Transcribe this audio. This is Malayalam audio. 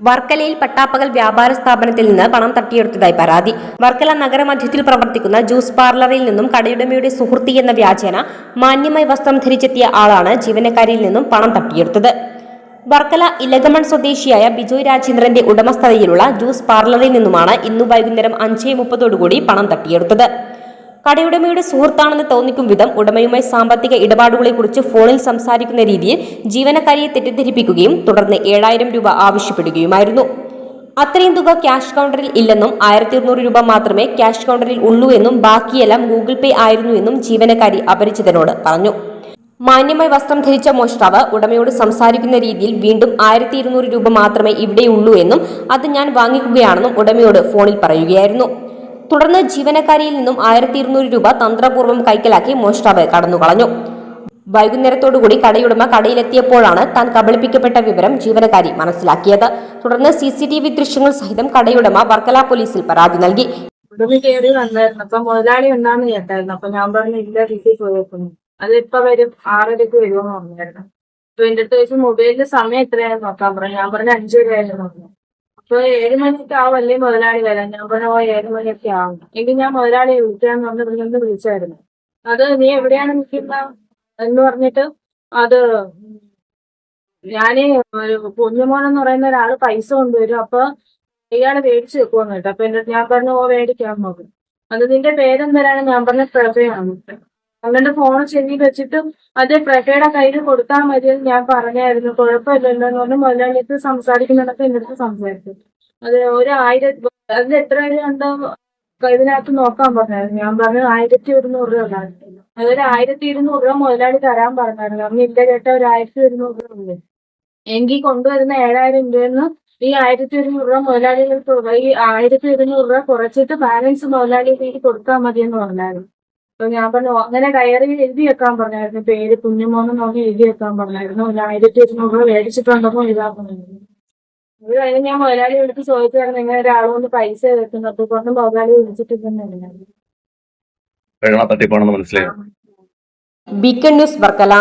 വർക്കലയിൽ പട്ടാപ്പകൽ വ്യാപാര സ്ഥാപനത്തിൽ നിന്ന് പണം തട്ടിയെടുത്തതായി പരാതി. വർക്കല നഗരമധ്യത്തിൽ പ്രവർത്തിക്കുന്ന ജ്യൂസ് പാർലറിൽ നിന്നും കടയുടമയുടെ സുഹൃത്തി എന്ന വ്യാജേന മാന്യമായി വസ്ത്രം ധരിച്ചെത്തിയ ആളാണ് ജീവനക്കാരിയിൽ നിന്നും പണം തട്ടിയെടുത്തത്. വർക്കല ഇലകമൺ സ്വദേശിയായ ബിജോയ് രാജേന്ദ്രന്റെ ഉടമസ്ഥതയിലുള്ള ജ്യൂസ് പാർലറിൽ നിന്നുമാണ് ഇന്നു വൈകുന്നേരം അഞ്ചേ മുപ്പതോടുകൂടി പണം തട്ടിയെടുത്തത്. കടയുടമയുടെ സുഹൃത്താണെന്ന് തോന്നിക്കും വിധം ഉടമയുമായി സാമ്പത്തിക ഇടപാടുകളെ കുറിച്ച് ഫോണിൽ സംസാരിക്കുന്ന രീതിയിൽ ജീവനക്കാരിയെ തെറ്റിദ്ധരിപ്പിക്കുകയും തുടർന്ന് ഏഴായിരം രൂപ ആവശ്യപ്പെടുകയുമായിരുന്നു. അത്രയും തുക ക്യാഷ് കൗണ്ടറിൽ ഇല്ലെന്നും ആയിരത്തി ഇരുന്നൂറ് രൂപ മാത്രമേ ക്യാഷ് കൗണ്ടറിൽ ഉള്ളൂ എന്നും ബാക്കിയെല്ലാം ഗൂഗിൾ പേ ആയിരുന്നു എന്നും ജീവനക്കാരി അപരിചിതനോട് പറഞ്ഞു. മാന്യമായി വസ്ത്രം ധരിച്ച മോഷ്ടാവ് ഉടമയോട് സംസാരിക്കുന്ന രീതിയിൽ വീണ്ടും ആയിരത്തി ഇരുന്നൂറ് രൂപ മാത്രമേ ഇവിടെയുള്ളൂ എന്നും അത് ഞാൻ വാങ്ങിക്കുകയാണെന്നും ഉടമയോട് ഫോണിൽ പറയുകയായിരുന്നു. തുടർന്ന് ജീവനക്കാരിയിൽ നിന്നും ആയിരത്തി ഇരുന്നൂറ് രൂപ തന്ത്രപൂർവം കൈക്കലാക്കി മോഷ്ടാവ് കടന്നുകളഞ്ഞു. വൈകുന്നേരത്തോടുകൂടി കടയുടമ കടയിലെത്തിയപ്പോഴാണ് താൻ കബളിപ്പിക്കപ്പെട്ട വിവരം ജീവനക്കാരി മനസ്സിലാക്കിയത്. തുടർന്ന് സി സി ടി വി ദൃശ്യങ്ങൾ സഹിതം കടയുടമ വർക്കല പോലീസിൽ പരാതി നൽകി. കയറി വന്നായിരുന്നു. അപ്പൊ മുതലാളി ഉണ്ടാന്ന് കേട്ടായിരുന്നു. അപ്പൊ ഞാൻ പറഞ്ഞു ഇല്ല വീട്ടിൽ പോയേക്കുന്നു അത് ഇപ്പൊ വരും. ആറരക്ക് വരുമെന്ന് പറഞ്ഞായിരുന്നു. അപ്പൊ എന്റെ അടുത്ത് ചോദിച്ചു മൊബൈലിന്റെ സമയം എത്രയായിരുന്നു നോക്കാൻ പറഞ്ഞു. ഞാൻ പറഞ്ഞു അഞ്ചു വരെയായിരുന്നു അപ്പൊ ഏഴ് മണിക്ക് ആവല്ലേ മുതലാളി വരാൻ? ഞാൻ പറഞ്ഞു ഓ ഏഴ് മണിയൊക്കെ ആവും. എങ്കിൽ ഞാൻ മുതലാളിയെ വിളിക്കാന്ന് പറഞ്ഞ് വിളിക്കുന്നത് വിളിച്ചായിരുന്നു. അത് നീ എവിടെയാണ് നിൽക്കുന്ന? എന്ന് പറഞ്ഞിട്ട് അത് ഞാൻ ഒരു കുഞ്ഞുമോൻ എന്ന് പറയുന്ന ഒരാൾ പൈസ കൊണ്ടുവരും. അപ്പൊ ഇയാൾ മേടിച്ചു വെക്കുമെന്ന് കേട്ടോ. അപ്പൊ എന്റെ ഞാൻ പറഞ്ഞു ഓ മേടിക്കാൻ നോക്കും അത് നിന്റെ പേരെന്തരാണ് ഞാൻ പറഞ്ഞ പ്രഭയാണ്. അവന്റെ ഫോൺ ചെവിയിൽ വെച്ചിട്ട് അത് പ്രഭയുടെ കയ്യിൽ കൊടുത്താൽ മതിയെന്ന് ഞാൻ പറഞ്ഞായിരുന്നു. കുഴപ്പമില്ലല്ലോ എന്ന് പറഞ്ഞ്. മുതലാളിയത്ത് സംസാരിക്കുന്നിടത്ത് എന്റെ അടുത്ത് സംസാരിച്ചു. അത് ഒരു ആയിരം അതിൽ എത്ര രൂപ ഉണ്ടോ ഇതിനകത്ത് നോക്കാൻ പറഞ്ഞായിരുന്നു. ഞാൻ പറഞ്ഞു ആയിരത്തി ഒരുന്നൂറ് രൂപ അതൊരു ആയിരത്തി ഇരുന്നൂറ് രൂപ മുതലാളി തരാൻ പറഞ്ഞായിരുന്നു. പറഞ്ഞു ഇല്ല ചേട്ടാ ഒരു ആയിരത്തി ഒരുന്നൂറ് രൂപ ഉണ്ട് എങ്കിൽ കൊണ്ടുവരുന്ന ഏഴായിരം രൂപയെന്ന് ഈ ആയിരത്തി ഒരുന്നൂറ് രൂപ മുതലാളികൾക്ക് ഈ ആയിരത്തി ഒരുന്നൂറ് രൂപ കുറച്ചിട്ട് ബാലൻസ് മുതലാളിയിലേക്ക് കൊടുത്താൽ മതി എന്ന് പറഞ്ഞായിരുന്നു. അപ്പൊ ഞാൻ പറഞ്ഞു അങ്ങനെ ഡയറി എഴുതി വെക്കാൻ പറഞ്ഞായിരുന്നു. പേര് കുഞ്ഞുമോന്ന് നോക്കി എഴുതി വെക്കാൻ പറഞ്ഞായിരുന്നു. ഒരു ആയിരത്തി ഇരുന്നൂറ് രൂപ മേടിച്ചിട്ടുണ്ടെന്നോ എഴുതാൻ പറഞ്ഞിരുന്നു. അത് കഴിഞ്ഞ് ഞാൻ മുതലാളി വിളിച്ച് ചോദിച്ചായിരുന്നു ഇങ്ങനെ ഒരാളൊന്ന് പൈസ വെക്കുന്നത് കൊണ്ട് മുതലാളി വിളിച്ചിട്ടില്ലെന്ന് തട്ടിപ്പാണെന്ന് മനസ്സിലായി? Beacon News Varkala.